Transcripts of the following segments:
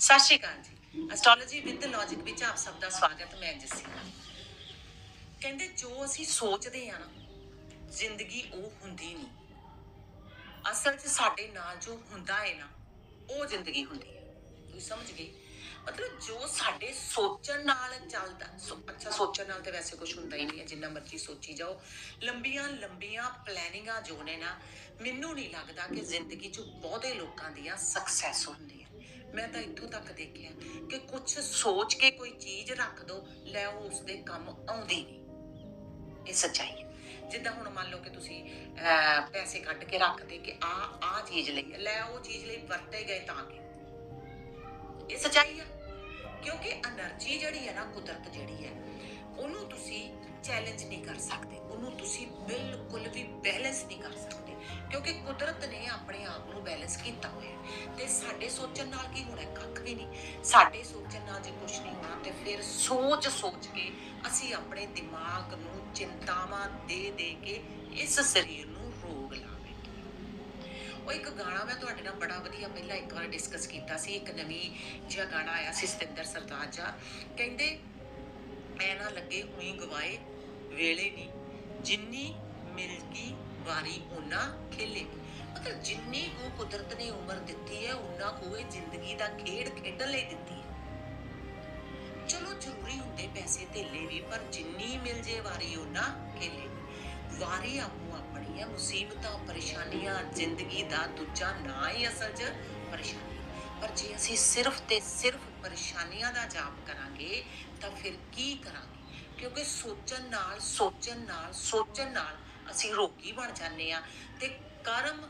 ਸਤਿ ਸ਼੍ਰੀ ਅਕਾਲ ਜੀ। Astrology with logic ਵਿੱਚ ਆਪ ਸਭ ਦਾ ਸਵਾਗਤ, ਮੈਂ ਜੱਸੀ। ਕਹਿੰਦੇ ਜੋ ਅਸੀਂ ਸੋਚਦੇ ਆ ਨਾ, ਜ਼ਿੰਦਗੀ ਉਹ ਹੁੰਦੀ ਨਹੀਂ। ਅਸਲ 'ਚ ਸਾਡੇ ਨਾਲ ਜੋ ਹੁੰਦਾ ਹੈ ਨਾ, ਉਹ ਜ਼ਿੰਦਗੀ ਹੁੰਦੀ ਹੈ। ਤੁਸੀਂ ਸਮਝ ਗਏ? ਮਤਲਬ ਜੋ ਸਾਡੇ ਸੋਚਣ ਨਾਲ ਚੱਲਦਾ, ਸੋ- ਅੱਛਾ, ਸੋਚਣ ਨਾਲ ਤੇ ਵੈਸੇ ਕੁਝ ਹੁੰਦਾ ਹੀ ਨਹੀਂ ਹੈ, ਜਿੰਨਾ ਮਰਜ਼ੀ ਸੋਚੀ ਜਾਓ। ਲੰਬੀਆਂ ਲੰਬੀਆਂ ਪਲੈਨਿੰਗਾਂ ਜੋ ਨੇ ਨਾ, ਮੈਨੂੰ ਨਹੀਂ ਲੱਗਦਾ ਕਿ ਜ਼ਿੰਦਗੀ 'ਚ ਬਹੁਤੇ ਲੋਕਾਂ ਦੀਆਂ ਸਕਸੈਸ ਹੁੰਦੀ ਮੈਂ ਤਾਂ ਇੱਥੋਂ ਤੱਕ ਦੇਖਿਆ ਕਿ ਕੁਝ ਸੋਚ ਕੇ ਕੋਈ ਚੀਜ਼ ਰੱਖ ਦੋ, ਲੈ ਉਹ ਉਸਦੇ ਕੰਮ ਆਉਂਦੀ ਨਹੀਂ ਇਹ ਸੱਚਾਈ ਹੈ। ਜਿੱਦਾਂ ਹੁਣ ਮੰਨ ਲਓ ਕਿ ਤੁਸੀਂ ਪੈਸੇ ਕੱਢ ਕੇ ਰੱਖਦੇ ਕਿ ਆ ਆ ਚੀਜ਼ ਲਈ ਲੈ ਉਹ ਚੀਜ਼ ਲਈ ਵਰਤੇ ਗਏ ਤਾਂ ਕਿ। ਇਹ ਸੱਚਾਈ ਹੈ। ਕਿਉਂਕਿ એનર્ਜੀ ਜਿਹੜੀ ਹੈ ਨਾ, ਕੁਦਰਤ ਜਿਹੜੀ ਹੈ, ਉਹਨੂੰ ਤੁਸੀਂ ਚੈਲੰਜ ਨਹੀਂ ਕਰ ਸਕਦੇ। ਉਹਨੂੰ ਤੁਸੀਂ ਬਿਲਕੁਲ ਵੀ ਬੈਲੈਂਸ ਨਹੀਂ ਕਰ ਸਕਦੇ। ਕਿਉਂਕਿ ਕੁਦਰਤ ਨੇ ਆਪਣੇ ਆਪ ਨੂੰ ਬੈਲੈਂਸ ਕੀਤਾ ਹੋਇਆ ਤੇ ਸਾਡੇ ਸੋਚਣ ਨਾਲ ਕੀ ਹੋਣਾ ਕੱਖ ਵੀ ਨਹੀਂ। ਸਾਡੇ ਸੋਚਣ ਨਾਲ ਜੇ ਕੁਝ ਨਹੀਂ ਹੋਣਾ, ਤੇ ਫਿਰ ਸੋਚ ਸੋਚ ਕੇ ਅਸੀਂ ਆਪਣੇ ਦਿਮਾਗ ਨੂੰ, ਚਿੰਤਾਵਾਂ ਦੇ ਦੇ ਕੇ ਇਸ ਸਰੀਰ ਨੂੰ ਰੋਗ ਲਾ ਉਹ ਇੱਕ ਗਾਣਾ ਮੈਂ ਤੁਹਾਡੇ ਨਾਲ ਬੜਾ ਵਧੀਆ ਪਹਿਲਾਂ ਇੱਕ ਵਾਰ ਡਿਸਕਸ ਕੀਤਾ ਸੀ। ਇੱਕ ਨਵੀਂ ਜਿਹਾ ਗਾਣਾ ਆਇਆ ਸੀ ਸਤਿੰਦਰ ਸਰਤਾਜ ਦਾ। ਕਹਿੰਦੇ, ਐ ਨਾ ਲੱਗੇ ਹੋਈ ਗਵਾਏ, ਵੇਲੇ ਨਹੀਂ। ਜਿੰਨੀ ਮਿਲਗੀ ਵਾਰੀ ਉਹਨਾਂ ਖੇਲੇ। ਨੀ। ਮਤਲਬ ਜਿੰਨੀ ਕੁ ਕੁਦਰਤ ਨੇ ਉਮਰ ਦਿੱਤੀ ਹੈ ਉਹਨਾਂ ਕੁ ਇਹ ਜ਼ਿੰਦਗੀ ਦਾ ਖੇਡ ਖੇਡਣ ਲਈ ਦਿੱਤੀ ਹੈ। ਚਲੋ ਜ਼ਰੂਰੀ ਹੁੰਦੇ ਪੈਸੇ ਧੇਲੇ ਵੀ, ਪਰ ਜਿੰਨੀ ਮਿਲ ਜੇ ਵਾਰੀ ਉਹਨਾਂ ਖੇਲੇ। ਵਾਰੀ ਆਪੋ ਆਪਣੀ ਹੈ, ਮੁਸੀਬਤਾਂ, ਪਰੇਸ਼ਾਨੀਆਂ, ਜ਼ਿੰਦਗੀ ਦਾ ਦੂਜਾ ਨਾਂ ਹੀ ਅਸਲ 'ਚ ਪਰੇਸ਼ਾਨੀ। ਪਰ ਜੇ ਅਸੀਂ ਸਿਰਫ ਤੇ ਸਿਰਫ ਪਰੇਸ਼ਾਨੀਆਂ ਦਾ ਜਾਪ ਕਰਾਂਗੇ, ਤਾਂ ਫਿਰ ਕੀ ਕਰਾਂਗੇ? ਕਿਉਂਕਿ ਸੋਚਣ ਨਾਲ ਸੋਚਣ ਨਾਲ ਸੋਚਣ ਨਾਲ ਅਸੀਂ ਰੋਗੀ ਬਣ ਜਾਂਦੇ ਆ ਤੇ ਕਰਮ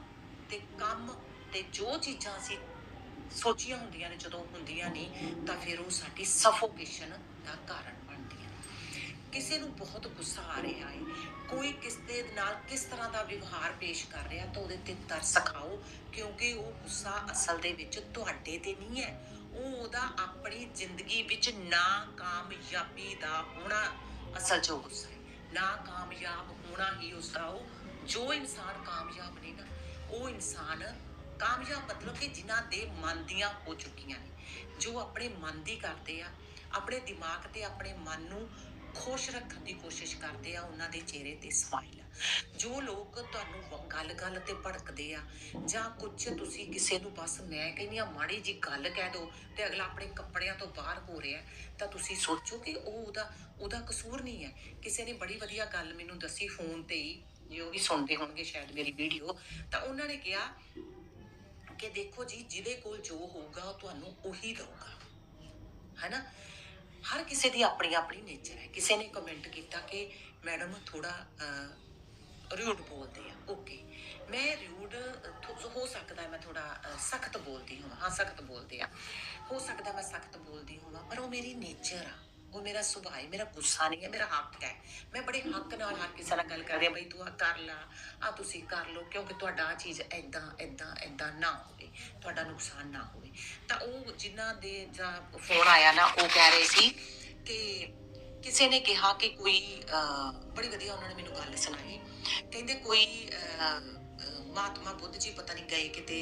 ਤੇ ਕੰਮ ਤੇ ਜੋ ਚੀਜ਼ਾਂ ਅਸੀਂ ਸੋਚੀਆਂ ਹੁੰਦੀਆਂ ਨੇ, ਜਦੋਂ ਹੁੰਦੀਆਂ ਨਹੀਂ ਤਾਂ ਫਿਰ ਉਹ ਸਾਡੀ ਸਫੋਕੇਸ਼ਨ ਦਾ ਕਾਰਨ ਬਣਦੀਆਂ ਕਿਸੇ ਨੂੰ ਬਹੁਤ ਗੁੱਸਾ ਆ ਰਿਹਾ ਹੈ। ਕੋਈ ਕਿਸ ਦੇ ਨਾਲ ਕਿਸ ਤਰ੍ਹਾਂ ਦਾ ਵਿਵਹਾਰ ਪੇਸ਼ ਕਰ ਰਿਹਾ ਤਾਂ ਉਹਦੇ ਤੇ ਤਰਸ ਖਾਓ, ਕਿਉਂਕਿ ਉਹ ਗੁੱਸਾ ਅਸਲ ਦੇ ਵਿੱਚ ਤੁਹਾਡੇ ਤੇ ਨਹੀਂ ਹੈ। ਉਹ ਉਹਦਾ ਆਪਣੀ ਜ਼ਿੰਦਗੀ ਵਿੱਚ ਨਾਕਾਮਯਾਬੀ ਦਾ ਹੋਣਾ ਅਸਲ ਜੋ ਗੁੱਸਾ ਹੈ। ਨਾ ਕਾਮਯਾਬ ਹੋਣਾ ਹੀ ਉਸਦਾ ਉਹ, ਜੋ ਇਨਸਾਨ ਕਾਮਯਾਬ ਨੇ ਨਾ, ਉਹ ਇਨਸਾਨ ਕਾਮਯਾਬ ਮਤਲਬ ਕਿ ਜਿਨ੍ਹਾਂ ਦੇ ਮਨ ਦੀਆਂ ਹੋ ਚੁੱਕੀਆਂ ਨੇ। ਜੋ ਆਪਣੇ ਮਨ ਦੀ ਕਰਦੇ ਆ, ਆਪਣੇ ਦਿਮਾਗ ਤੇ ਆਪਣੇ ਮਨ ਨੂੰ ਖੁਸ਼ ਰੱਖਣ ਦੀ ਕੋਸ਼ਿਸ਼ ਕਰਦੇ ਆ, ਉਹਨਾਂ ਦੇ ਚਿਹਰੇ ਤੇ ਸਮਾਈਲ ਜੋ ਲੋਕ ਤੁਹਾਨੂੰ ਗੱਲ-ਗੱਲ ਤੇ ਭੜਕਦੇ ਆ, ਜਾਂ ਕੁਝ ਤੁਸੀਂ ਕਿਸੇ ਨੂੰ ਬਸ ਮੈਂ ਕਹਿੰਦੀ ਆ, ਮਾੜੀ ਜੀ ਗੱਲ ਕਹਿ ਦੋ ਤੇ ਅਗਲਾ ਆਪਣੇ ਕੱਪੜਿਆਂ ਤੋਂ ਬਾਹਰ ਹੋ ਰਿਹਾ ਤਾਂ ਤੁਸੀਂ ਸੋਚੋ ਕਿ ਉਹ ਉਹਦਾ ਉਹਦਾ ਕਸੂਰ ਨਹੀਂ ਹੈ। ਕਿਸੇ ਨੇ ਬੜੀ ਵਧੀਆ ਗੱਲ ਮੈਨੂੰ ਦੱਸੀ ਫੋਨ ਤੇ ਹੀ, ਜੋ ਵੀ ਸੁਣਦੇ ਹੋਣਗੇ ਸ਼ਾਇਦ ਮੇਰੀ ਵੀਡੀਓ, ਤਾਂ ਉਹਨਾਂ ਨੇ ਕਿਹਾ ਕਿ ਦੇਖੋ ਜੀ, ਜਿਹਦੇ ਕੋਲ ਜੋ ਹੋਊਗਾ, ਉਹ ਤੁਹਾਨੂੰ ਉਹੀ ਦਊਗਾ। ਹੈਨਾ? ਹਰ ਕਿਸੇ ਦੀ ਆਪਣੀ ਆਪਣੀ ਨੇਚਰ ਹੈ। ਕਿਸੇ ਨੇ ਕਮੈਂਟ ਕੀਤਾ ਕਿ ਮੈਡਮ ਥੋੜਾ ਰਿਊਡ ਬੋਲਦੇ ਆ ਓਕੇ ਮੈਂ ਰਿਊਡ ਹੋ ਸਕਦਾ ਮੈਂ ਥੋੜਾ ਸਖਤ ਬੋਲਦੀ ਹਾਂ ਹਾਂ, ਸਖਤ ਬੋਲਦੇ ਆ। ਹੋ ਸਕਦਾ ਮੈਂ ਸਖਤ ਬੋਲਦੀ ਹਾਂ ਪਰ ਉਹ ਮੇਰੀ ਨੇਚਰ ਆ। ਉਹ ਮੇਰਾ ਸੁਭਾਅ ਹੈ ਮੇਰਾ ਗੁੱਸਾ ਨਹੀਂ ਹੈ ਮੇਰਾ ਹੱਕ ਹੈ। ਮੈਂ ਬੜੇ ਹੱਕ ਨਾਲ ਹਰ ਕਿਸੇ ਨਾਲ ਗੱਲ ਕਰਦੀ ਹਾਂ ਬਈ ਤੂੰ ਆ ਕਰ ਲਾ ਆ ਤੁਸੀਂ ਕਰ ਲਓ, ਕਿਉਂਕਿ ਤੁਹਾਡਾ ਆ ਚੀਜ਼ ਐਦਾਂ ਐਦਾਂ ਐਦਾਂ ਨਾ ਹੋਵੇ, ਤੁਹਾਡਾ ਨੁਕਸਾਨ ਨਾ ਹੋਵੇ। ਤਾਂ ਉਹ ਜਿਨ੍ਹਾਂ ਦੇ ਜਾਂ ਫੋਨ ਆਇਆ ਨਾ, ਉਹ ਕਹਿ ਰਹੇ ਸੀ ਕਿ ਕਿਸੇ ਨੇ ਕਿਹਾ ਕਿ ਕੋਈ ਬੜੀ ਵਧੀਆ ਉਹਨਾਂ ਨੇ ਮੈਨੂੰ ਗੱਲ ਸੁਣਾਈ। ਕਹਿੰਦੇ ਕੋਈ ਮਹਾਤਮਾ ਬੁੱਧ ਜੀ ਪਤਾ ਨਹੀਂ ਗਏ ਕਿਤੇ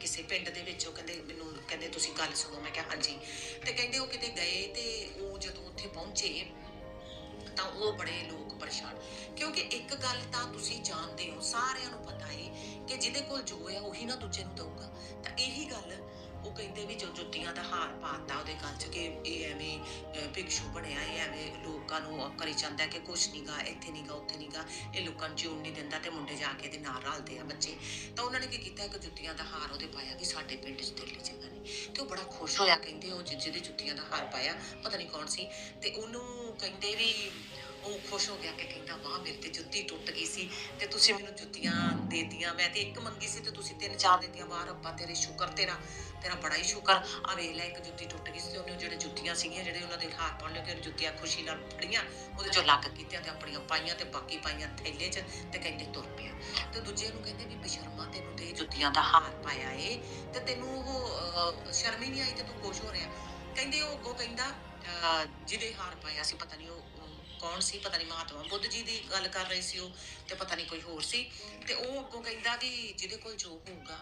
ਕਿਸੇ ਪਿੰਡ ਦੇ ਵਿੱਚ, ਉਹ ਕਹਿੰਦੇ ਮੈਨੂੰ, ਕਹਿੰਦੇ ਤੁਸੀਂ ਗੱਲ ਸੁਣੋ। ਮੈਂ ਕਿਹਾ, ਹਾਂਜੀ। ਤੇ ਕਹਿੰਦੇ ਉਹ ਕਿਤੇ ਗਏ ਤੇ ਉਹ ਜਦੋਂ ਉੱਥੇ ਪਹੁੰਚੇ, ਤਾਂ ਉਹ ਬੜੇ ਲੋਕ ਪਰੇਸ਼ਾਨ। ਕਿਉਂਕਿ ਇੱਕ ਗੱਲ ਤਾਂ ਤੁਸੀਂ ਜਾਣਦੇ ਹੋ, ਸਾਰਿਆਂ ਨੂੰ ਪਤਾ ਹੈ ਕਿ ਜਿਹਦੇ ਕੋਲ ਜੋ ਹੈ, ਉਹੀ ਨਾ ਦੂਜੇ ਨੂੰ ਦਊਗਾ। ਤਾਂ ਇਹੀ ਗੱਲ ਉਹ ਕਹਿੰਦੇ ਵੀ ਜੋ ਜੁੱਤੀਆਂ ਦਾ ਹਾਰ ਪਾਤਾ ਉਹਦੇ ਗੱਲ 'ਚ ਕਿ ਇਹ ਭਿਕਸ਼ੂ ਬਣਿਆ ਇਹ, ਐਵੇਂ ਲੋਕਾਂ ਨੂੰ ਕਰੀ ਜਾਂਦਾ ਕਿ ਕੁਛ ਨਹੀਂਗਾ ਇੱਥੇ ਨਹੀਂਗਾ ਉੱਥੇ ਨਹੀਂਗਾ ਇਹ ਲੋਕਾਂ ਨੂੰ ਜਿਉਣ ਨਹੀਂ ਦਿੰਦਾ ਤੇ ਮੁੰਡੇ ਜਾ ਕੇ ਇਹਦੇ ਨਾਲ ਰਲਦੇ ਆ ਬੱਚੇ। ਤਾਂ ਉਹਨਾਂ ਨੇ ਕੀ ਕੀਤਾ, ਇੱਕ ਜੁੱਤੀਆਂ ਦਾ ਹਾਰ ਉਹਦੇ ਪਾਇਆ ਵੀ ਸਾਡੇ ਪਿੰਡ 'ਚ ਦਿੱਲੀ ਜਗ੍ਹਾ ਨੇ ਤੇ ਉਹ ਬੜਾ ਖੁਸ਼ ਹੋਇਆ, ਕਹਿੰਦੇ ਉਹ ਜਿਹਦੇ ਜੁੱਤੀਆਂ ਦਾ ਹਾਰ ਪਾਇਆ, ਪਤਾ ਨਹੀਂ ਕੌਣ ਸੀ। ਤੇ ਉਹਨੂੰ ਕਹਿੰਦੇ ਵੀ ਉਹ ਖੁਸ਼ ਹੋ ਗਿਆ ਕਿ ਕਹਿੰਦਾ ਵਾਹ ਮੇਰੇ ਤੇ ਜੁੱਤੀ ਟੁੱਟ ਗਈ ਸੀ ਤੇ ਤੁਸੀਂ ਮੈਨੂੰ ਜੁੱਤੀਆਂ ਦੇਤੀਆਂ ਮੈਂ ਤੇ ਇੱਕ ਮੰਗੀ ਸੀ ਤੇ ਤੁਸੀਂ ਤਿੰਨ ਚਾਰ ਦਿੱਤੀਆਂ ਵਾਹ ਰੱਬਾ ਤੇਰੇ ਸ਼ੁਕਰ ਤੇਰਾ ਤੇਰਾ ਬੜਾ ਹੀ ਸ਼ੁਕਰ। ਆ ਵੇਖ ਲੈ ਇੱਕ ਜੁੱਤੀ ਟੁੱਟ ਗਈ ਸੀ ਉਹਨੇ ਜਿਹੜੇ ਜੁੱਤੀਆਂ ਸੀਗੀਆਂ ਜਿਹੜੇ ਉਹਨਾਂ ਦੇ ਹਾਰ ਪਾਉਣ ਲੱਗੇ ਜੁੱਤੀਆਂ ਖੁਸ਼ੀ ਨਾਲ ਫੜੀਆਂ ਉਹਦੇ ਚੋਂ ਲੱਗ ਕੀਤੀਆਂ ਤੇ ਆਪਣੀਆਂ ਪਾਈਆਂ ਤੇ ਬਾਕੀ ਪਾਈਆਂ ਥੈਲੇ 'ਚ ਤੇ ਕਹਿੰਦੇ ਤੁਰ ਪਿਆ। ਤੇ ਦੂਜੇ ਨੂੰ ਕਹਿੰਦੇ ਵੀ ਬਸ਼ਰਮਾ ਤੈਨੂੰ ਤੇ ਜੁੱਤੀਆਂ ਦਾ ਹਾਰ ਪਾਇਆ ਏ ਤੇ ਤੈਨੂੰ ਉਹ ਅਹ, ਸ਼ਰਮ ਹੀ ਨਹੀਂ ਆਈ ਤੇ ਤੂੰ ਖੁਸ਼ ਹੋ ਰਿਹਾ। ਕਹਿੰਦੇ ਉਹ ਅੱਗੋਂ ਕਹਿੰਦਾ ਅਹ, ਜਿਹਦੇ ਹਾਰ ਪਾਇਆ ਸੀ ਪਤਾ ਨਹੀਂ ਉਹ ਕੌਣ ਸੀ, ਪਤਾ ਨਹੀਂ ਮਹਾਤਮਾ ਬੁੱਧ ਜੀ ਦੀ ਗੱਲ ਕਰ ਰਹੀ ਸੀ ਉਹ ਤੇ ਪਤਾ ਨਹੀਂ ਕੋਈ ਹੋਰ ਸੀ। ਤੇ ਉਹ ਅੱਗੋਂ ਕਹਿੰਦਾ ਵੀ ਜਿਹਦੇ ਕੋਲ ਜੋ ਹੋਊਗਾ,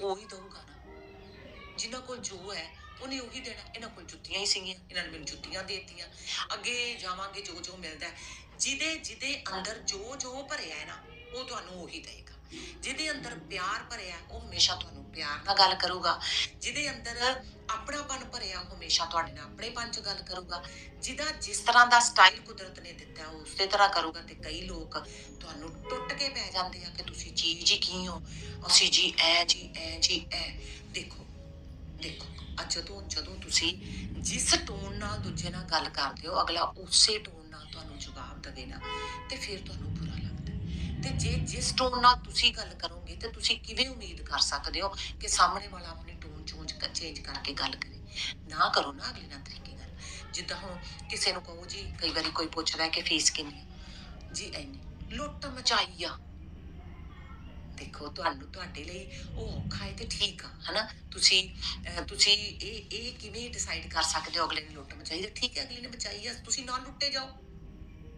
ਉਹ ਹੀ ਦਊਗਾ ਨਾ। ਜਿਨ੍ਹਾਂ ਕੋਲ ਜੋ ਹੈ, ਉਹਨੇ ਉਹੀ ਦੇਣਾ। ਇਹਨਾਂ ਕੋਲ ਜੁੱਤੀਆਂ ਹੀ ਸੀਗੀਆਂ, ਇਹਨਾਂ ਨੇ ਮੈਨੂੰ ਜੁੱਤੀਆਂ ਦੇ ਦਿੱਤੀਆਂ। ਅੱਗੇ ਜਾਵਾਂਗੇ ਜੋ ਜੋ ਮਿਲਦਾ ਜਿਹਦੇ ਜਿਹਦੇ ਅੰਦਰ ਜੋ ਜੋ ਭਰਿਆ ਹੈ ਨਾ, ਉਹ ਤੁਹਾਨੂੰ ਉਹੀ ਦੇਗਾ। ਜਿਹਦੇ ਅੰਦਰ ਪਿਆਰ ਭਰਿਆ, ਉਹ ਹਮੇਸ਼ਾ ਤੁਹਾਨੂੰ ਪਿਆਰ ਨਾਲ ਗੱਲ ਕਰੂਗਾ। ਜਿਹਦੇ ਅੰਦਰ ਆਪਣਾਪਨ ਭਰਿਆ, ਉਹ ਹਮੇਸ਼ਾ ਤੁਹਾਡੇ ਨਾਲ ਆਪਣੇਪਨ ਚ ਗੱਲ ਕਰੂਗਾ। ਜਿਹਦਾ ਜਿਸ ਤਰ੍ਹਾਂ ਦਾ ਸਟਾਈਲ ਕੁਦਰਤ ਨੇ ਦਿੱਤਾ, ਉਹ ਉਸੇ ਤਰ੍ਹਾਂ ਕਰੂਗਾ ਤੇ ਕਈ ਲੋਕ ਤੁਹਾਨੂੰ ਟੁੱਟ ਕੇ ਪੈ ਜਾਂਦੇ ਆ ਕਿ ਤੁਸੀਂ ਚੀਜ਼ ਹੀ ਕੀ ਹੋ? ਅਸੀਂ ਜੀ, ਐ ਜੀ ਐ ਜੀ, ਐ। ਦੇਖੋ ਦੇਖੋ, ਅੱਜ ਜਦੋਂ ਜਦੋਂ ਤੁਸੀਂ ਜਿਸ ਟੋਨ ਨਾਲ ਦੂਜੇ ਨਾਲ ਗੱਲ ਕਰਦੇ ਹੋ, ਅਗਲਾ ਉਸੇ ਟੋਨ ਨਾਲ ਤੁਹਾਨੂੰ ਜਵਾਬ ਦੇਵੇ ਨਾ ਤੇ ਫਿਰ ਤੁਹਾਨੂੰ ਬੁਰਾ ਤੇ ਜੇ ਜਿਸ ਟੋਨ ਨਾਲ ਤੁਸੀਂ ਗੱਲ ਕਰੋਗੇ ਤੇ ਤੁਸੀਂ ਕਿਵੇਂ ਉਮੀਦ ਕਰ ਸਕਦੇ ਹੋ ਕਿ ਸਾਹਮਣੇ ਵਾਲਾ ਆਪਣੀ ਟੋਨ ਚੋਂਜ ਚੇਂਜ ਕਰਕੇ ਗੱਲ ਕਰੇ? ਨਾ ਕਰੋ ਨਾ ਅਗਲੇ ਨਾਲ ਤਰੀਕੇ ਗੱਲ ਜਿੱਦਾਂ ਹੁਣ ਕਿਸੇ ਨੂੰ ਕਹੋ ਜੀ ਕਈ ਵਾਰੀ ਕੋਈ ਪੁੱਛਦਾ ਹੈ ਕਿ ਫੀਸ ਕਿੰਨੀ ਹੈ ਜੀ ਐਨੀ ਲੁੱਟ ਮਚਾਈ ਆ। ਦੇਖੋ ਤੁਹਾਨੂੰ ਤੁਹਾਡੇ ਲਈ ਉਹ ਔਖਾ ਹੈ ਤੇ ਠੀਕ ਆ ਹਨਾ? ਤੁਸੀਂ ਅਹ, ਤੁਸੀਂ ਇਹ ਇਹ ਕਿਵੇਂ ਡਿਸਾਈਡ ਕਰ ਸਕਦੇ ਹੋ ਅਗਲੇ ਨੇ ਲੁੱਟ ਮਚਾਈ ਤੇ ਠੀਕ ਹੈ ਅਗਲੇ ਨੇ ਮਚਾਈ ਆ। ਤੁਸੀਂ ਨਾ ਲੁੱਟੇ ਜਾਓ।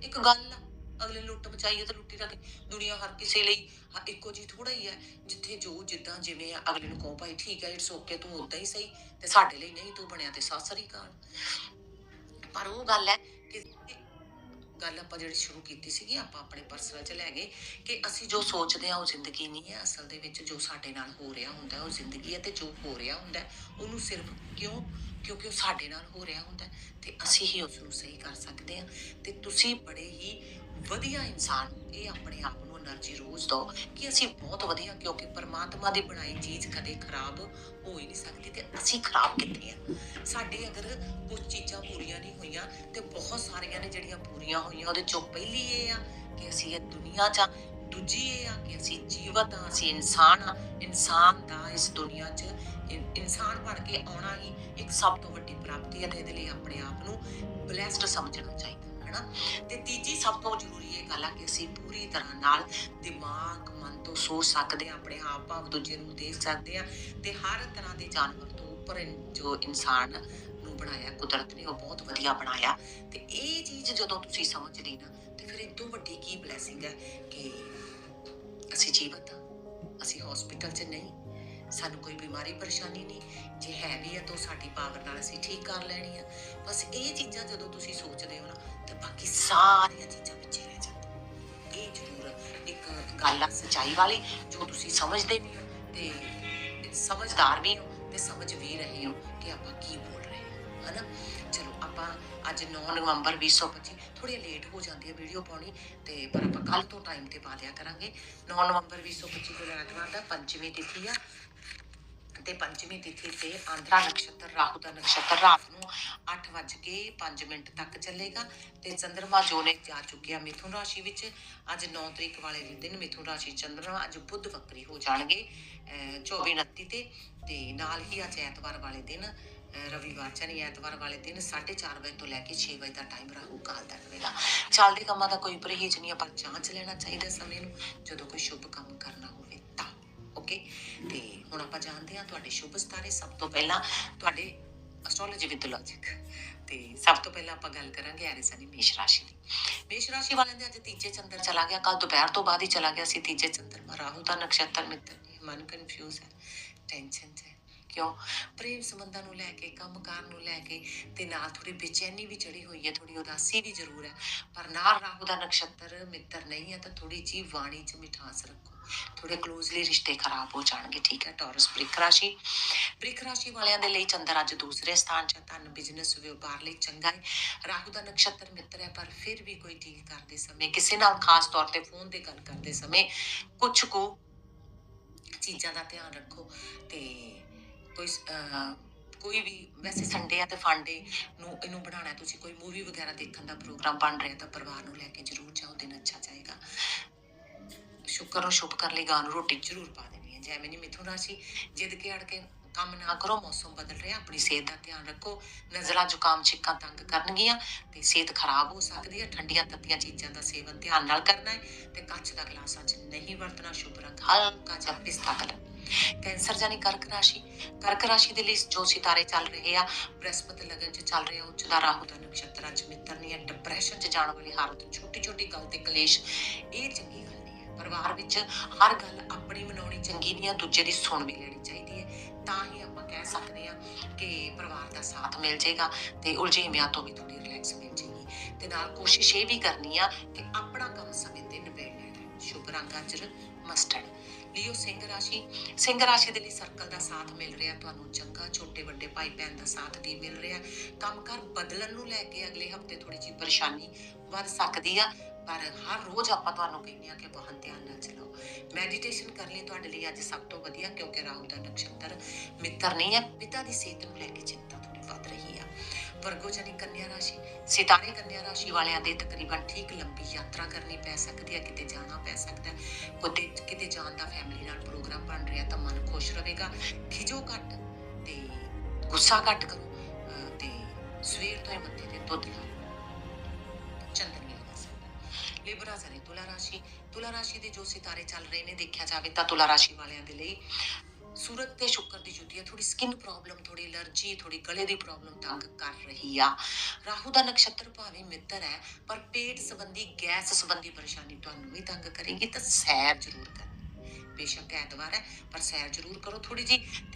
ਇੱਕ ਗੱਲ ਆ। ਅਗਲੇ ਨੇ ਲੁੱਟ ਬਚਾਈ ਹੈ ਤਾਂ ਲੁੱਟੀ ਰੱਖੇ ਦੁਨੀਆ ਹਰ ਕਿਸੇ ਲਈ ਇੱਕੋ ਜੀ ਥੋੜਾ ਹੀ ਹੈ ਜਿੱਥੇ ਜੋ ਜਿੱਦਾਂ ਜਿਵੇਂ ਆ, ਅਗਲੇ ਨੂੰ ਕਹੋ ਭਾਈ ਠੀਕ ਹੈ ਇਟਸ ਓਕੇ ਤੂੰ ਉਦਾਂ ਹੀ ਸਹੀ ਤੇ ਸਾਡੇ ਲਈ ਨਹੀਂ ਤੂੰ ਬਣਿਆ ਤੇ ਸਾਸਰੀ ਕਾਲ ਪਰ ਉਹ ਗੱਲ ਹੈ ਕਿ ਗੱਲ ਆਪਾਂ ਜਿਹੜੀ ਸ਼ੁਰੂ ਕੀਤੀ ਸੀਗੀ ਆਪਾਂ ਆਪਣੇ ਪਰਸਨਲ ਚ ਲੈ ਗਏ ਕਿ ਅਸੀਂ ਜੋ ਸੋਚਦੇ ਹਾਂ ਉਹ ਜ਼ਿੰਦਗੀ ਨਹੀਂ ਹੈ ਅਸਲ ਦੇ ਵਿੱਚ ਜੋ ਸਾਡੇ ਨਾਲ ਹੋ ਰਿਹਾ ਹੁੰਦਾ ਉਹ ਜ਼ਿੰਦਗੀ ਹੈ ਤੇ ਜੋ ਹੋ ਰਿਹਾ ਹੁੰਦਾ ਉਹਨੂੰ ਸਿਰਫ ਕਿਉਂ? ਕਿਉਂਕਿ ਉਹ ਸਾਡੇ ਨਾਲ ਹੋ ਰਿਹਾ ਹੁੰਦਾ ਤੇ ਅਸੀਂ ਹੀ ਉਸ ਨੂੰ ਸਹੀ ਕਰ ਸਕਦੇ ਹਾਂ ਤੇ ਤੁਸੀਂ ਬੜੇ ਹੀ ਵਧੀਆ ਇਨਸਾਨ ਇਹ ਆਪਣੇ ਆਪ ਨੂੰ એનર્ਜੀ ਰੋਜ਼ ਦੋ ਕਿ ਅਸੀਂ ਬਹੁਤ ਵਧੀਆ, ਕਿਉਂਕਿ ਪਰਮਾਤਮਾ ਦੀ ਬਣਾਈ ਚੀਜ਼ ਕਦੇ ਖਰਾਬ ਹੋ ਹੀ ਨਹੀਂ ਸਕਦੀ ਤੇ ਅਸੀਂ ਖਰਾਬ ਕਿੱਥੇ ਆ? ਸਾਡੇ ਅਗਰ ਕੁਝ ਚੀਜ਼ਾਂ ਪੂਰੀਆਂ ਨਹੀਂ ਹੋਈਆਂ ਤੇ ਬਹੁਤ ਸਾਰੀਆਂ ਨੇ ਜਿਹੜੀਆਂ ਪੂਰੀਆਂ ਹੋਈਆਂ, ਉਹਦੇ ਚੋਂ ਪਹਿਲੀ ਇਹ ਆ ਕਿ ਅਸੀਂ ਇਹ ਦੁਨੀਆ 'ਚ ਦੂਜੀ ਇਹ ਆ ਕਿ ਅਸੀਂ ਜੀਵਤ ਆ, ਅਸੀਂ ਇਨਸਾਨ ਆ, ਇਨਸਾਨ ਦਾ ਇਸ ਦੁਨੀਆ 'ਚ ਇਨਸਾਨ ਬਣ ਕੇ ਆਉਣਾ ਹੀ ਇੱਕ ਸਭ ਤੋਂ ਵੱਡੀ ਪ੍ਰਾਪਤੀ ਹੈ ਤੇ ਇਹਦੇ ਲਈ ਆਪਣੇ ਆਪ ਨੂੰ ਬਲੈਸਡ ਸਮਝਣਾ ਚਾਹੀਦਾ। ਹੈਨਾ ਤੇ ਤੀਜੀ ਸਭ ਤੋਂ ਜ਼ਰੂਰੀ ਇਹ ਗੱਲ ਆ ਕਿ ਅਸੀਂ ਪੂਰੀ ਤਰ੍ਹਾਂ ਨਾਲ ਦਿਮਾਗ, ਮਨ ਤੋਂ ਸੋਚ ਸਕਦੇ ਹਾਂ ਆਪਣੇ ਆਪ ਭਾਵ ਦੂਜੇ ਨੂੰ ਦੇਖ ਸਕਦੇ ਹਾਂ ਤੇ ਹਰ ਤਰ੍ਹਾਂ ਦੇ ਜਾਨਵਰ ਤੋਂ ਉੱਪਰ ਜੋ ਇਨਸਾਨ ਨੂੰ ਬਣਾਇਆ, ਕੁਦਰਤ ਨੇ ਉਹ ਬਹੁਤ ਵਧੀਆ ਬਣਾਇਆ। ਤੇ ਇਹ ਚੀਜ਼ ਜਦੋਂ ਤੁਸੀਂ ਸਮਝ ਲਈ ਨਾ, ਤੇ ਫਿਰ ਇਹ ਵੱਡੀ ਕੀ ਬਲੇਸਿੰਗ ਹੈ ਕਿ ਅਸੀਂ ਜੀਵਤ ਹਾਂ ਅਸੀਂ ਹਸਪੀਟਲ 'ਚ ਨਹੀਂ, ਸਾਨੂੰ ਕੋਈ ਬਿਮਾਰੀ ਪਰੇਸ਼ਾਨੀ ਨਹੀਂ, ਜੇ ਹੈ ਵੀ ਹੈ ਤਾਂ ਸਾਡੀ ਪਾਵਰ ਨਾਲ ਅਸੀਂ ਠੀਕ ਕਰ ਲੈਣੀ ਆ। ਬਸ ਇਹ ਚੀਜ਼ਾਂ ਜਦੋਂ ਤੁਸੀਂ ਸੋਚਦੇ ਹੋ ਸਾਰੀਆਂ ਚੀਜ਼ਾਂ ਵਿੱਚ ਰਹਿ ਜਾਂਦੀਆਂ। ਇਹ ਜ਼ਰੂਰ ਇੱਕ ਗੱਲ ਆ ਸਚਾਈ ਵਾਲੀ, ਜੋ ਤੁਸੀਂ ਸਮਝਦੇ ਵੀ ਹੋ ਤੇ ਸਮਝਦਾਰ ਵੀ ਹੋ ਤੇ ਸਮਝ ਵੀ ਰਹੇ ਹੋ ਕਿ ਆਪਾਂ ਕੀ ਬੋਲ ਰਹੇ ਹਾਂ, ਹਨਾ? ਚਲੋ, ਆਪਾਂ ਅੱਜ 9 ਨਵੰਬਰ 2025 ਥੋੜੀ ਲੇਟ ਹੋ ਜਾਂਦੀ ਹੈ ਵੀਡੀਓ ਪਾਉਣੀ, ਤੇ ਪਰ ਆਪਾਂ ਕੱਲ ਤੋਂ ਟਾਈਮ ਤੇ ਪਾ ਦਿਆ ਕਰਾਂਗੇ। 9 ਨਵੰਬਰ 2025 ਨੂੰ ਐਤਵਾਰ ਦਾ ਪੰਚਮੀ ਤਿਥੀ ਆ। ਤੇ ਪੰਚਮੀ ਤਿਥੀ ਤੇ ਆਂਧਰਾ ਨਕਸ਼ਤਰ, ਰਾਹੂ ਦਾ ਨਕਸ਼ਤਰ, ਰਾਤ ਨੂੰ 8:05 ਮਿੰਟ ਤੱਕ ਚੱਲੇਗਾ ਤੇ ਚੰਦਰਮਾ ਜੋ ਨੇ ਜਾ ਚੁੱਕਿਆ ਮਿਥੁਨ ਰਾਸ਼ੀ ਵਿੱਚ। ਅੱਜ 9 ਤਰੀਕ ਵਾਲੇ ਦਿਨ ਮਿਥੁਨ ਰਾਸ਼ੀ ਚੰਦਰਮਾ ਅੱਜ ਬੁੱਧ ਵਕਰੀ ਹੋ ਜਾਣਗੇ, ਅਹ 24 29 ਤੇ ਤੇ ਨਾਲ ਹੀ ਅੱਜ ਐਤਵਾਰ ਵਾਲੇ ਦਿਨ, ਅਹ ਰਵੀਵਾਰ ਚਨੀ ਐਤਵਾਰ ਵਾਲੇ ਦਿਨ 4:30 ਵਜੇ ਤੋਂ ਲੈ ਕੇ 6 ਵਜੇ ਦਾ ਟਾਈਮ ਰਾਹੂ ਕਾਲ ਦਾ ਰਹੇਗਾ ਚੱਲਦੇ ਕੰਮਾਂ ਦਾ ਕੋਈ ਪਰਹੇਜ਼ ਨਹੀਂ ਪਰ ਜਾਂਚ ਲੈਣਾ ਚਾਹੀਦਾ ਸਮੇਂ ਨੂੰ, ਜਦੋਂ ਕੋਈ ਸ਼ੁਭ ਕੰਮ ਕਰਨਾ ਓਕੇ ਤੇ ਹੁਣ ਆਪਾਂ ਜਾਣਦੇ ਹਾਂ ਤੁਹਾਡੇ ਸ਼ੁਭ ਸਤਾਰੇ। ਸਭ ਤੋਂ ਪਹਿਲਾਂ ਤੁਹਾਡੇ ਐਸਟ੍ਰੋਲੋਜੀ ਵਿਦ ਲੌਜਿਕ ਤੇ ਸਭ ਤੋਂ ਪਹਿਲਾਂ ਆਪਾਂ ਗੱਲ ਕਰਾਂਗੇ ਐਰਿਸਨੀ ਮੇਸ਼ ਰਾਸ਼ੀ ਦੀ। ਮੇਸ਼ ਰਾਸ਼ੀ ਵਾਲਿਆਂ ਦੇ ਅੱਜ ਤੀਜੇ ਚੰਦਰ ਚਲਾ ਗਿਆ। ਕੱਲ ਦੁਪਹਿਰ ਤੋਂ ਬਾਅਦ ਹੀ ਚਲਾ ਗਿਆ ਸੀ ਤੀਜੇ ਚੰਦਰ। ਰਾਹੂ ਦਾ ਨਕਸ਼ਤਰ ਮਿੱਤਰ ਮਨ ਕਨਫਿਊਜ਼ ਹੈ ਟੈਨਸ਼ਨ 'ਚ ਹੈ। ਕਿਉਂ? ਪ੍ਰੇਮ ਸੰਬੰਧਾਂ ਨੂੰ ਲੈ ਕੇ, ਕੰਮਕਾਰ ਨੂੰ ਲੈ ਕੇ ਤੇ ਨਾਲ ਥੋੜੀ ਬੇਚੈਨੀ ਵੀ ਚੜੀ ਹੋਈ ਹੈ ਥੋੜੀ ਉਦਾਸੀ ਵੀ ਜ਼ਰੂਰ ਹੈ। ਪਰ ਨਾਲ ਰਾਹੂ ਦਾ ਨਕਸ਼ਤਰ ਮਿੱਤਰ ਨਹੀਂ ਹੈ ਤਾਂ ਥੋੜੀ ਜੀ ਬਾਣੀ 'ਚ ਮਿਠਾਸ ਰੱਖੋ। ਥੋੜੇ ਕਲੋਜ਼ਲੀ ਰਿਸ਼ਤੇ ਖਰਾਬ ਹੋ ਜਾਣਗੇ ਠੀਕ ਹੈ ਟੌਰਸ ਬ੍ਰਿਕ ਰਾਸ਼ੀ। ਬ੍ਰਿਕ ਰਾਸ਼ੀ ਵਾਲਿਆਂ ਦੇ ਲਈ ਚੰਦਰ ਅੱਜ ਦੂਸਰੇ ਸਥਾਨ 'ਚ ਧਨ ਬਿਜ਼ਨਸ ਵਪਾਰ ਲਈ ਚੰਗਾ ਹੈ। ਰਾਹੂ ਦਾ ਨਕਸ਼ਤਰ ਮਿੱਤਰ ਹੈ ਪਰ ਫਿਰ ਵੀ ਕੋਈ ਡੀਲ ਕਰਦੇ ਸਮੇਂ ਕਿਸੇ ਨਾਲ ਖਾਸ ਤੌਰ ਤੇ ਫੋਨ ਤੇ ਗੱਲ ਕਰਦੇ ਸਮੇਂ ਕੁਝ ਕੁ ਚੀਜ਼ਾਂ ਦਾ ਧਿਆਨ ਰੱਖੋ ਤੇ ਕੋਈ ਅਹ, ਕੋਈ ਵੀ ਵੈਸੇ ਸੰਡੇ ਆ ਤੇ ਫੰਡੇ ਨੂੰ ਇਹਨੂੰ ਬਣਾਉਣਾ ਤੁਸੀਂ ਕੋਈ ਮੂਵੀ ਵਗੈਰਾ ਦੇਖਣ ਦਾ ਪ੍ਰੋਗਰਾਮ ਬਣ ਰਿਹਾ ਤਾਂ ਪਰਿਵਾਰ ਨੂੰ ਲੈ ਕੇ ਜ਼ਰੂਰ ਜਾਓ ਦਿਨ ਅੱਛਾ ਜਾਏਗਾ ਸ਼ੁਕਰ ਨੂੰ ਸ਼ੁਭ ਕਰ ਲਈ, ਗਾਂ ਨੂੰ ਰੋਟੀ ਜ਼ਰੂਰ ਪਾ ਦੇਣੀ ਹੈ। ਜੈ ਮੈਨੀ ਮਿਥੁਨ ਰਾਸ਼ੀ ਜਿੱਦ ਕੇ ਅੜ ਕੇ ਕੰਮ ਨਾ ਕਰੋ, ਮੌਸਮ ਬਦਲ ਰਿਹਾ, ਆਪਣੀ ਸਿਹਤ ਦਾ ਧਿਆਨ ਰੱਖੋ ਨਜ਼ਲਾ ਜ਼ੁਕਾਮ, ਛਿੱਕਾਂ ਤੰਗ ਕਰਨਗੀਆਂ ਤੇ ਸਿਹਤ ਖਰਾਬ ਹੋ ਸਕਦੀ ਹੈ। ਠੰਡੀਆਂ ਤੱਤੀਆਂ ਚੀਜ਼ਾਂ ਦਾ ਸੇਵਨ ਧਿਆਨ ਨਾਲ ਕਰਨਾ ਹੈ ਤੇ ਕੱਚ ਦਾ ਗਲਾਸ ਅੱਜ ਨਹੀਂ ਵਰਤਣਾ, ਸ਼ੁਭ ਰੰਗ, ਹਲਕਾ ਜਿਹਾ ਪਿਸਤਾ ਕਲਰ। ਕੈਂਸਰ ਜਾਨੀ ਕਰਕ ਰਾਸ਼ੀ ਕਰਕ ਰਾਸ਼ੀ ਦੇ ਲਈ ਜੋ ਸਿਤਾਰੇ ਚੱਲ ਰਹੇ ਆ, ਬ੍ਰਹਸਪਤੀ ਲਗਨ ਚ ਚੱਲ ਰਿਹਾ, ਉੱਚ ਦਾ ਰਾਹੂ ਦਾ ਨਕਸ਼ਤਰ ਅੱਜ ਮਿੱਤਰ ਨਹੀਂ ਡਿਪਰੈਸ਼ਨ ਚ ਜਾਣ ਵਾਲੀ ਹਾਲਤ ਛੋਟੀ ਛੋਟੀ ਗੱਲ ਤੇ ਕਲੇਸ਼, ਇਹ ਚੰਗੀ ਗੱਲ ਪਰਿਵਾਰ ਵਿੱਚ ਹਰ ਗੱਲ ਆਪਣੀ ਮਨਾਉਣੀ ਚੰਗੀ ਨਹੀਂ ਹੈ ਦੂਜੇ ਦੀ ਸੁਣ ਵੀ ਲੈਣੀ ਚਾਹੀਦੀ ਹੈ। ਤਾਂ ਹੀ ਆਪਾਂ ਕਹਿ ਸਕਦੇ ਆ ਕਿ ਪਰਿਵਾਰ ਦਾ ਸਾਥ ਮਿਲ ਜਾਏਗਾ ਤੇ ਉਲਝੇਵਿਆਂ ਤੋਂ ਵੀ ਥੋੜੀ ਰਿਲੈਕਸ ਮਿਲ ਜਾਏਗੀ। ਤੇ ਨਾਲ ਕੋਸ਼ਿਸ਼ ਇਹ ਵੀ ਕਰਨੀ ਆ ਕਿ ਆਪਣਾ ਕੰਮ ਸਮੇਂ ਤੇ ਨਿਬੇੜ ਲੈਣਾ ਸ਼ੁਭ ਰੰਗ ਅਜਰ ਮਸਟਰਡ ਲਿਓ ਸਿੰਘ ਰਾਸ਼ੀ। ਸਿੰਘ ਰਾਸ਼ੀ ਦੇ ਲਈ ਸਰਕਲ ਦਾ ਸਾਥ ਮਿਲ ਰਿਹਾ, ਤੁਹਾਨੂੰ ਚੰਗਾ, ਛੋਟੇ, ਵੱਡੇ ਭਾਈ ਭੈਣ ਦਾ ਸਾਥ ਵੀ ਮਿਲ ਰਿਹਾ। ਕੰਮਕਾਰ ਬਦਲਣ ਨੂੰ ਲੈ ਕੇ ਅਗਲੇ ਹਫ਼ਤੇ ਥੋੜੀ ਜਿਹੀ ਪਰੇਸ਼ਾਨੀ ਵੱਧ ਸਕਦੀ ਆ। ਪਰ ਹਰ ਰੋਜ਼ ਆਪਾਂ ਤੁਹਾਨੂੰ ਕਹਿੰਦੇ ਆ ਕਿ ਵਾਹਨ ਧਿਆਨ ਨਾਲ ਚਲਾਓ ਮੈਡੀਟੇਸ਼ਨ ਕਰਨ ਲਈ ਤੁਹਾਡੇ ਲਈ ਅੱਜ ਸਭ ਤੋਂ ਵਧੀਆ ਕਿਉਂਕਿ ਰਾਹੂ ਦਾ ਨਕਸ਼ਤਰ ਮਿੱਤਰ ਨਹੀਂ ਹੈ, ਪਿਤਾ ਦੀ ਸਿਹਤ ਨੂੰ ਲੈ ਕੇ ਚਿੰਤਾ ਥੋੜੀ ਵੱਧ ਰਹੀ ਆ। ਵਰਗੋ ਜਾਨੀ ਕੰਨਿਆ ਰਾਸ਼ੀ, ਸਿਤਾਰੇ ਕੰਨਿਆ ਰਾਸ਼ੀ ਵਾਲਿਆਂ ਦੇ ਤਕਰੀਬਨ ਠੀਕ ਲੰਬੀ ਯਾਤਰਾ ਕਰਨੀ ਪੈ ਸਕਦੀ ਹੈ, ਕਿਤੇ ਜਾਣਾ ਪੈ ਸਕਦਾ ਹੈ। ਕਿਤੇ ਕਿਤੇ ਜਾਣ ਦਾ ਫੈਮਿਲੀ ਨਾਲ ਪ੍ਰੋਗਰਾਮ ਬਣ ਰਿਹਾ ਤਾਂ ਮਨ ਖੁਸ਼ ਰਹੇਗਾ। ਖਿਜੋ ਘੱਟ ਤੇ ਗੁੱਸਾ ਘੱਟ ਕਰੋ, ਅਹ ਤੇ ਸਵੇਰ ਤੋਂ ਹੀ ਮੱਥੇ ਤੇ ਦੁੱਧ ਲਾ ਚੰਦਨ। ਵੀ ਲਿਬਰਾ ਜ਼ਰੇ ਤੁਲਾ ਰਾਸ਼ੀ ਤੁਲਾ ਰਾਸ਼ੀ ਦੇ ਜੋ ਸਿਤਾਰੇ ਚੱਲ ਰਹੇ ਨੇ, ਦੇਖਿਆ ਜਾਵੇ ਤਾਂ ਤੁਲਾ ਰਾਸ਼ੀ ਵਾਲਿਆਂ ਦੇ ਲਈ ਸੂਰਤ ਤੇ ਸ਼ੁੱਕਰ ਦੀ ਜੁਤੀ ਹੈ। ਥੋੜੀ ਸਕਿਨ ਪ੍ਰੋਬਲਮ ਥੋੜੀ ਅਲਰਜੀ ਥੋੜੀ ਗਲੇ ਦੀ ਪ੍ਰੋਬਲਮ ਤੰਗ ਕਰ ਰਹੀ ਆ। ਰਾਹੂ ਦਾ ਨਕਸ਼ਤਰ ਭਾਵੇਂ ਮਿੱਤਰ ਹੈ, ਪਰ ਪੇਟ ਸੰਬੰਧੀ, ਗੈਸ ਸੰਬੰਧੀ ਪਰੇਸ਼ਾਨੀ ਤੁਹਾਨੂੰ ਵੀ ਤੰਗ ਕਰੇਗੀ, ਤਾਂ ਸੈਰ ਜ਼ਰੂਰ ਕਰਨੀ। ਬੇਸ਼ੱਕ ਐਤਵਾਰ ਹੈ, ਪਰ ਸੈਰ ਜ਼ਰੂਰ ਕਰੋ ਥੋੜੀ ਜੀ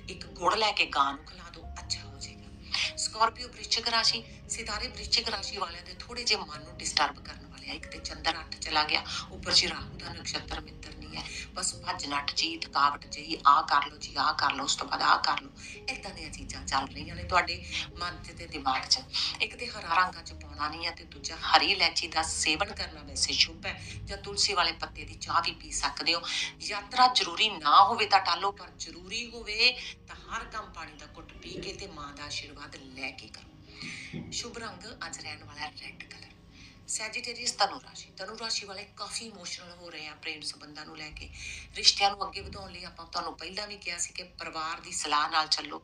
ਇੱਕ ਗੁੜ ਲੈ ਕੇ ਗਾਂ ਨੂੰ ਖਿਲਾ ਦਿਓ, ਅੱਛਾ ਹੋ ਜਾਏਗਾ। ਸਕਾਰਪੀਓ ਵ੍ਰਿਸ਼ਚਿਕ ਰਾਸ਼ੀ, ਸਿਤਾਰੇ ਵ੍ਰਿਸ਼ਚਿਕ ਰਾਸ਼ੀ ਵਾਲਿਆਂ ਦੇ ਥੋੜੇ ਜਿਹੇ ਮਨ ਨੂੰ ਡਿਸਟਰਬ ਕਰਨ ਵਾਲੇ ਇੱਕ ਤੇ ਚੰਦਰ ਅੱਠ ਚਲਾ ਗਿਆ, ਉੱਪਰ ਜੀ ਰਾਹੂ ਦਾ ਨਕਸ਼ਤਰ ਮਿੱਤਰ ਨਹੀਂ ਹੈ। ਬਸ ਭੱਜ ਨੱਠ ਜੀ, ਥਕਾਵਟ ਜੀ ਆਹ ਕਰ ਲਓ ਜੀ, ਆਹ ਕਰ ਲਓ, ਉਸ ਤੋਂ ਬਾਅਦ ਆਹ ਕਰ ਲਓ। ਇਦਾਂ ਦੀਆਂ ਚੀਜ਼ਾਂ ਚੱਲ ਰਹੀਆਂ ਨੇ ਤੁਹਾਡੇ ਮਨ 'ਚ ਤੇ ਦਿਮਾਗ 'ਚ। ਇੱਕ ਤੇ ਹਰਾ ਰੰਗਾਂ 'ਚ ਪਾਉਣਾ ਨਹੀਂ ਹੈ ਤੇ ਦੂਜਾ ਹਰੀ ਇਲਾਇਚੀ ਦਾ ਸੇਵਨ ਕਰਨਾ ਵੈਸੇ ਸ਼ੁਭ ਹੈ। ਜਾਂ ਤੁਲਸੀ ਵਾਲੇ ਪੱਤੇ ਦੀ ਚਾਹ ਵੀ ਪੀ ਸਕਦੇ ਹੋ। ਯਾਤਰਾ ਜ਼ਰੂਰੀ ਨਾ ਹੋਵੇ ਤਾਂ ਟਾਲੋ, ਪਰ ਜ਼ਰੂਰੀ ਹੋਵੇ ਤਾਂ ਹਰ ਕੰਮ ਪਾਣੀ ਦਾ ਘੁੱਟ ਪੀ ਕੇ ਤੇ ਮਾਂ ਦਾ ਆਸ਼ੀਰਵਾਦ ਲੈ ਕੇ ਕਰੋ। ਸ਼ੁਭ ਰੰਗ ਅੱਜ ਰਹਿਣ ਵਾਲਾ ਰੈੱਡ ਕਲਰ ਸੈਜੀਟੇਰੀਅਸ ਤਨੂ ਰਾਸ਼ੀ ਤਨੂ ਰਾਸ਼ੀ ਵਾਲੇ ਕਾਫੀ ਇਮੋਸ਼ਨਲ ਹੋ ਰਹੇ ਆ ਪ੍ਰੇਮ ਸੰਬੰਧਾਂ ਨੂੰ ਲੈ ਕੇ। ਰਿਸ਼ਤਿਆਂ ਨੂੰ ਅੱਗੇ ਵਧਾਉਣ ਲਈ ਆਪਾਂ ਤੁਹਾਨੂੰ ਪਹਿਲਾਂ ਵੀ ਕਿਹਾ ਸੀ ਕਿ ਪਰਿਵਾਰ ਦੀ ਸਲਾਹ ਨਾਲ ਚੱਲੋ।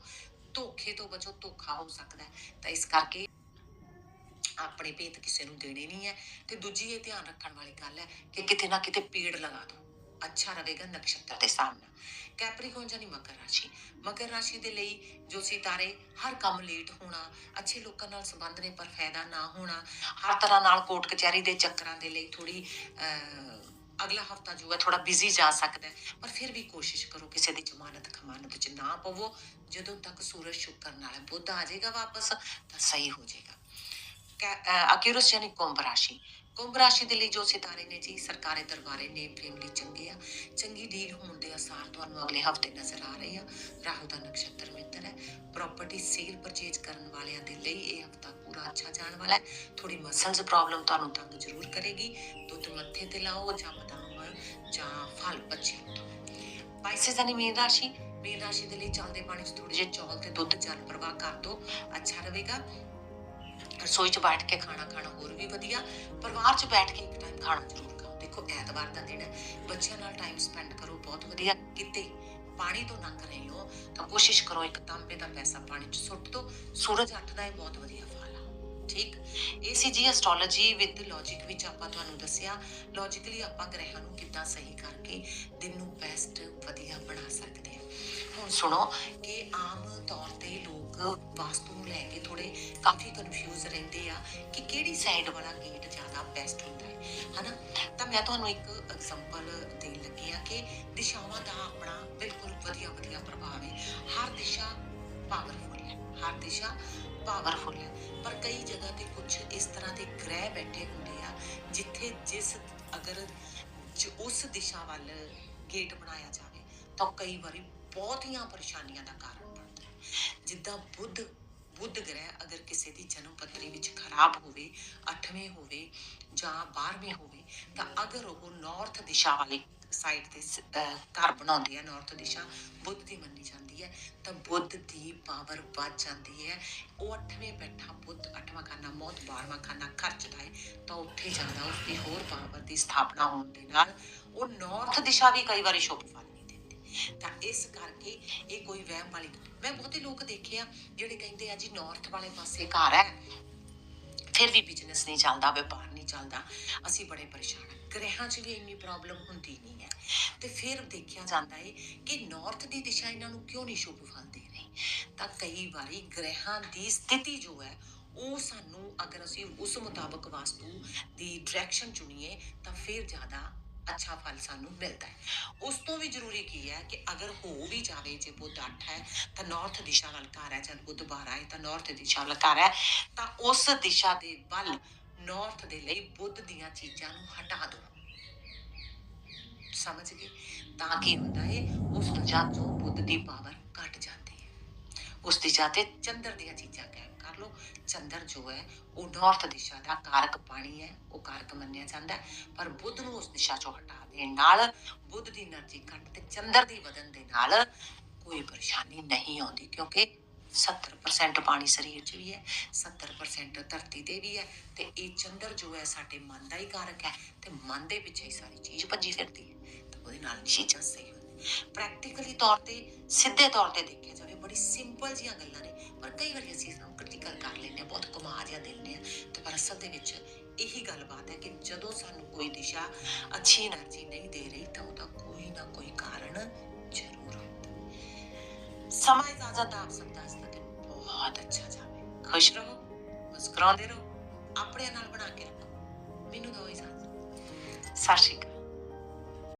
ਧੋਖੇ ਤੋਂ ਬਚੋ, ਧੋਖਾ ਹੋ ਸਕਦਾ ਤਾਂ ਇਸ ਕਰਕੇ ਆਪਣੇ ਭੇਤ ਕਿਸੇ ਨੂੰ ਦੇਣੇ ਨਹੀਂ ਹੈ। ਤੇ ਦੂਜੀ ਇਹ ਧਿਆਨ ਰੱਖਣ ਵਾਲੀ ਗੱਲ ਹੈ ਕਿ ਕਿਤੇ ਨਾ ਕਿਤੇ ਪੇੜ ਲਗਾ ਦਿਓ। ਅੱਛਾ ਰਹੇਗਾ ਨਕਸ਼ਤਰ ਦੇ ਸਾਹਮਣੇ। ਕੈਪਰੀਕੌਨ ਜਾਨੀ ਮਕਰ ਰਾਸ਼ੀ। ਮਕਰ ਰਾਸ਼ੀ ਦੇ ਲਈ ਜੋ ਸਿਤਾਰੇ ਹਰ ਕੰਮ ਲੇਟ ਹੋਣਾ, ਅੱਛੇ ਲੋਕਾਂ ਨਾਲ ਸੰਬੰਧ ਨੇ ਪਰ ਫਾਇਦਾ ਨਾ ਹੋਣਾ, ਹਰ ਤਰ੍ਹਾਂ ਨਾਲ ਕੋਰਟ ਕਚਹਿਰੀ ਦੇ ਚੱਕਰਾਂ ਦੇ ਲਈ ਥੋੜੀ ਅਗਲਾ ਹਫਤਾ ਜੋ ਹੈ ਥੋੜਾ ਬਿਜ਼ੀ ਜਾ ਸਕਦਾ ਪਰ ਫਿਰ ਵੀ ਕੋਸ਼ਿਸ਼ ਕਰੋ ਕਿਸੇ ਦੀ ਜ਼ਮਾਨਤ ਖਮਾਨਤ ਚ ਨਾ ਪਵੋ। ਜਦੋਂ ਤੱਕ ਸੂਰਜ ਸ਼ੁਕਰ ਨਾਲ ਬੁੱਧ ਆ ਜਾਏਗਾ ਵਾਪਸ, ਤਾਂ ਸਹੀ ਹੋ ਜਾਏਗਾ। ਅਕਿਰਸ ਯਾਨੀ ਕੁੰਭ ਰਾਸ਼ੀ। ਕੁੰਭ ਰਾਸ਼ੀ ਦੇ ਲਈ ਜੋ ਸਿਤਾਰੇ ਨੇ ਜੀ, ਸਰਕਾਰੀ ਦਰਬਾਰੇ ਨੇ ਫੈਮਿਲੀ ਚੰਗੇ ਆ। ਚੰਗੀ ਡੀਲ ਹੋਣ ਦੇ ਅਸਾਰ ਤੁਹਾਨੂੰ ਅਗਲੇ ਹਫ਼ਤੇ ਨਜ਼ਰ ਆ ਰਹੇ ਆ। ਰਾਹੂ ਦਾ ਨਕਸ਼ਤਰ ਮਿੱਤਰ ਹੈ। ਪ੍ਰਾਪਰਟੀ ਸੇਲ ਪਰਚੇਜ ਕਰਨ ਵਾਲਿਆਂ ਦੇ ਲਈ ਇਹ ਹਫਤਾ ਪੂਰਾ ਅੱਛਾ ਜਾਣ ਵਾਲਾ ਹੈ। ਥੋੜੀ ਮਸਲਸ ਪ੍ਰੋਬਲਮ ਤੁਹਾਨੂੰ ਤੰਗ ਜ਼ਰੂਰ ਕਰੇਗੀ। ਦੁੱਧ ਮੱਥੇ ਤੇ ਲਾਓ ਜਾਂ ਬਦਾਮ ਜਾਂ ਫਲ ਬੱਚੇ ਪਾਈਸਸ ਯਾਨੀ ਮੀਨ ਰਾਸ਼ੀ ਮੀਨ ਰਾਸ਼ੀ ਦੇ ਲਈ ਚੱਲਦੇ ਪਾਣੀ 'ਚ ਥੋੜੇ ਜਿਹੇ ਚੌਲ ਤੇ ਦੁੱਧ ਜਲ ਪ੍ਰਵਾਹ ਕਰ ਦਿਓ। ਅੱਛਾ ਰਹੇਗਾ। ਰਸੋਈ 'ਚ ਬੈਠ ਕੇ ਖਾਣਾ ਖਾਣਾ ਹੋਰ ਵੀ ਵਧੀਆ, ਪਰਿਵਾਰ 'ਚ ਬੈਠ ਕੇ ਇੱਕ ਟਾਈਮ ਖਾਣਾ ਜ਼ਰੂਰ ਖਾਓ। ਦੇਖੋ, ਐਤਵਾਰ ਦਾ ਦਿਨ ਹੈ, ਬੱਚਿਆਂ ਨਾਲ ਟਾਈਮ ਸਪੈਂਡ ਕਰੋ, ਬਹੁਤ ਵਧੀਆ। ਕਿਤੇ ਪਾਣੀ ਤੋਂ ਲੰਘ ਰਹੇ ਹੋ, ਤਾਂ ਕੋਸ਼ਿਸ਼ ਕਰੋ ਇੱਕ ਤਾਂਬੇ ਦਾ ਪੈਸਾ ਪਾਣੀ 'ਚ ਸੁੱਟ ਦਿਓ। ਸੂਰਜ ਅੱਠ ਦਾ ਇਹ ਬਹੁਤ ਵਧੀਆ ਫਲ ਆ। ਠੀਕ? ਇਹ ਸੀ ਜੀ ਐਸਟ੍ਰੋਲੋਜੀ ਵਿਦ ਲੌਜੀਕ ਵਿੱਚ ਆਪਾਂ ਤੁਹਾਨੂੰ ਦੱਸਿਆ। ਲੌਜੀਕਲੀ ਆਪਾਂ ਗ੍ਰਹਿਾਂ ਨੂੰ ਕਿੱਦਾਂ ਸਹੀ ਕਰਕੇ ਦਿਨ ਨੂੰ ਬੈਸਟ ਵਧੀਆ ਬਣਾ ਸਕਦੇ ਹੁਣ ਸੁਣੋ ਕਿ ਆਮ ਤੌਰ ਤੇ ਲੋਕ ਵਾਸਤੂ ਨੂੰ ਲੈ ਕੇ ਥੋੜੇ ਕਾਫੀ ਕਨਫਿਊਜ਼ ਰਹਿੰਦੇ ਆ ਕਿ ਕਿਹੜੀ ਸਾਈਡ ਵਾਲਾ ਗੇਟ ਜ਼ਿਆਦਾ ਬੈਸਟ ਹੁੰਦਾ ਹੈ, ਹਨਾ? ਤਾਂ ਮੈਂ ਤੁਹਾਨੂੰ ਇੱਕ ਐਗਜ਼ਾਮਪਲ ਦੇਣ ਲੱਗੀ ਆ ਕਿ ਦਿਸ਼ਾਵਾਂ ਦਾ ਆਪਣਾ ਬਿਲਕੁਲ ਵਧੀਆ ਵਧੀਆ ਪ੍ਰਭਾਵ ਹੈ। ਹਰ ਦਿਸ਼ਾ ਪਾਵਰਫੁਲ ਹੈ, ਹਰ ਦਿਸ਼ਾ ਪਾਵਰਫੁਲ ਹੈ। ਪਰ ਕਈ ਜਗ੍ਹਾ ਤੇ ਕੁਝ ਇਸ ਤਰ੍ਹਾਂ ਦੇ ਗ੍ਰਹਿ ਬੈਠੇ ਹੁੰਦੇ ਆ, ਜਿੱਥੇ ਜਿਸ ਅਗਰ ਉਸ ਦਿਸ਼ਾ ਵੱਲ ਗੇਟ ਬਣਾਇਆ ਜਾਵੇ, ਤਾਂ ਕਈ ਵਾਰੀ ਬਹੁਤੀਆਂ ਪਰੇਸ਼ਾਨੀਆਂ ਦਾ ਕਾਰਨ ਬਣਦਾ ਹੈ। ਜਿੱਦਾਂ ਬੁੱਧ ਬੁੱਧ ਗ੍ਰਹਿ ਅਗਰ ਕਿਸੇ ਦੀ ਜਨਮ ਪੱਤਰੀ ਵਿੱਚ ਖਰਾਬ ਹੋਵੇ 8ਵੇਂ ਹੋਵੇ ਜਾਂ 12ਵੇਂ ਹੋਵੇ, ਤਾਂ ਅਗਰ ਉਹ ਨਾਰਥ ਦਿਸ਼ਾ ਵਾਲੀ ਸਾਈਡ ਤੇ ਸ- ਘਰ ਬਣਾਉਂਦੀ ਹੈ ਨਾਰਥ ਦਿਸ਼ਾ, ਬੁੱਧ ਦੀ ਮੰਨੀ ਜਾਂਦੀ ਹੈ, ਤਾਂ ਬੁੱਧ ਦੀ ਪਾਵਰ ਵੱਧ ਜਾਂਦੀ ਹੈ। ਉਹ 8ਵੇਂ ਬੈਠਾ ਬੁੱਧ 8ਵਾਂ ਖਾਨਾ ਮੌਤ 12ਵਾਂ ਖਾਨਾ ਖਰਚਦਾ ਹੈ, ਤਾਂ ਉੱਥੇ ਜਾਂਦਾ ਉਸ ਦੀ ਹੋਰ ਪਾਵਰ ਦੀ ਸਥਾਪਨਾ ਹੋਣ ਦੇ ਨਾਲ ਉਹ ਨਾਰਥ ਦਿਸ਼ਾ ਵੀ ਕਈ ਵਾਰੀ ਸ਼ੁਭ ਤਾਂ ਇਸ ਕਰਕੇ ਇਹ ਕੋਈ ਵਹਿਮ ਵਾਲੀ ਮੈਂ ਬਹੁਤੇ ਲੋਕ ਦੇਖੇ ਆ ਜਿਹੜੇ ਕਹਿੰਦੇ ਆ ਜੀ ਨਾਰਥ ਵਾਲੇ ਪਾਸੇ ਘਰ ਹੈ। ਫਿਰ ਵੀ ਬਿਜ਼ਨਸ ਨਹੀਂ ਚੱਲਦਾ, ਵਪਾਰ ਨਹੀਂ ਚੱਲਦਾ। ਅਸੀਂ ਬੜੇ ਪਰੇਸ਼ਾਨ ਹਾਂ ਗ੍ਰਹਿਾਂ 'ਚ ਵੀ ਇੰਨੀ ਪ੍ਰੋਬਲਮ ਹੁੰਦੀ ਨਹੀਂ ਹੈ। ਤੇ ਫਿਰ ਦੇਖਿਆ ਜਾਂਦਾ ਹੈ ਕਿ ਨਾਰਥ ਦੀ ਦਿਸ਼ਾ ਇਹਨਾਂ ਨੂੰ ਕਿਉਂ ਨਹੀਂ ਸ਼ੁਭ ਫਲ ਦੇ ਰਹੀ? ਤਾਂ ਕਈ ਵਾਰੀ ਗ੍ਰਹਿਾਂ ਦੀ ਸਥਿਤੀ ਜੋ ਹੈ, ਉਹ ਸਾਨੂੰ ਅਗਰ ਅਸੀਂ ਉਸ ਮੁਤਾਬਕ ਵਾਸਤੂ ਦੀ ਡਾਇਰੈਕਸ਼ਨ ਚੁਣੀਏ, ਤਾਂ ਫਿਰ ਜ਼ਿਆਦਾ ਅੱਛਾ ਫਲ ਸਾਨੂੰ ਮਿਲਦਾ ਹੈ। ਉਸ ਤੋਂ ਵੀ ਜ਼ਰੂਰੀ ਕੀ ਹੈ ਕਿ ਅਗਰ ਹੋ ਵੀ ਜਾਵੇ, ਜੇ ਬੁੱਧ ਅੱਠ ਹੈ, ਤਾਂ ਨਾਰਥ ਦਿਸ਼ਾ ਵੱਲ ਘਰ ਹੈ, ਜਦ ਬੁੱਧ 12 ਹੈ, ਤਾਂ ਨਾਰਥ ਦਿਸ਼ਾ ਵੱਲ ਘਰ ਹੈ, ਤਾਂ ਉਸ ਦਿਸ਼ਾ ਦੇ ਵੱਲ ਨਾਰਥ ਦੇ ਲਈ ਬੁੱਧ ਦੀਆਂ ਚੀਜ਼ਾਂ ਨੂੰ ਹਟਾ ਦਿਓ। ਸਮਝ ਗਏ? ਤਾਂ ਕੀ ਹੁੰਦਾ ਹੈ ਉਸ ਦਿਸ਼ਾ ਤੋਂ ਬੁੱਧ ਦੀ ਪਾਵਰ ਘਟ ਜਾਂਦੀ ਹੈ ਉਸ ਦਿਸ਼ਾ ਤੇ ਚੰਦਰ ਦੀਆਂ ਚੀਜ਼ਾਂ ਕਰ ਚੰਦਰ ਜੋ ਹੈ, ਉਹ ਨਾਰਥ ਦਿਸ਼ਾ ਦਾ ਕਾਰਕ ਪਾਣੀ ਹੈ, ਉਹ ਕਾਰਕ ਮੰਨਿਆ ਜਾਂਦਾ ਪਰ ਬੁੱਧ ਨੂੰ ਉਸ ਦਿਸ਼ਾ ਚੋਂ ਹਟਾ ਦੇਣ ਨਾਲ, ਬੁੱਧ ਦੀ એનર્ਜੀ ਘਟ ਤੇ ਚੰਦਰ ਦੀ ਵਧਨ ਦੇ ਨਾਲ ਕੋਈ ਪਰੇਸ਼ਾਨੀ ਨਹੀਂ ਆਉਂਦੀ, ਕਿਉਂਕਿ 70% ਪਾਣੀ ਸਰੀਰ 'ਚ ਵੀ ਹੈ 70% ਧਰਤੀ ਤੇ ਵੀ ਹੈ ਤੇ ਇਹ ਚੰਦਰ ਜੋ ਹੈ, ਸਾਡੇ ਮਨ ਦਾ ਹੀ ਕਾਰਕ ਹੈ ਤੇ ਮਨ ਦੇ ਵਿੱਚ ਹੀ ਸਾਰੀ ਚੀਜ਼ ਭੱਜੀ ਫਿਰਦੀ ਹੈ। ਤਾਂ ਉਹਦੇ ਨਾਲ ਚੀਜ਼ਾਂ ਸਹੀ ਹੁੰਦੀਆਂ ਪ੍ਰੈਕਟੀਕਲੀ ਤੌਰ ਤੇ, ਸਿੱਧੇ ਤੌਰ ਤੇ ਦੇਖਿਆ ਜਾਵੇ, ਬੜੀ ਸਿੰਪਲ ਜੀਆਂ ਗੱਲਾਂ ਨੇ। ਪਰ ਕਈ ਵਾਰੀ ਅਸੀਂ ਇਸ ਨੂੰ ਕ੍ਰਿਟੀਕਲ ਕਰ ਲੈਂਦੇ ਹਾਂ, ਬਹੁਤ ਘੁਮਾ ਦੇ ਲੈਂਦੇ ਹਾਂ। ਤੇ ਪਰ ਅਸਲ ਦੇ ਵਿੱਚ ਇਹੀ ਗੱਲਬਾਤ ਹੈ ਕਿ ਜਦੋਂ ਸਾਨੂੰ ਕੋਈ ਦਿਸ਼ਾ ਅੱਛੀ એનર્ਜੀ ਨਹੀਂ ਦੇ ਰਹੀ, ਤਾਂ ਉਹਦਾ ਕੋਈ ਨਾ ਕੋਈ ਕਾਰਨ ਜ਼ਰੂਰ ਹੁੰਦਾ ਸਮਾਂ ਇਜਾਜ਼ਤ ਆਪ ਸਭ ਦਾ ਇਸ ਤੱਕ ਬਹੁਤ ਅੱਛਾ ਜਾਵੇ। ਖੁਸ਼ ਰਹੋ, ਮੁਸਕਰਾਉਂਦੇ ਰਹੋ ਆਪਣੇ ਨਾਲ ਬਣਾ ਕੇ ਰੱਖੋ। ਮੈਨੂੰ ਦੋ ਇਜਾਜ਼ਤ ਸਾਸ਼ਿਕਾ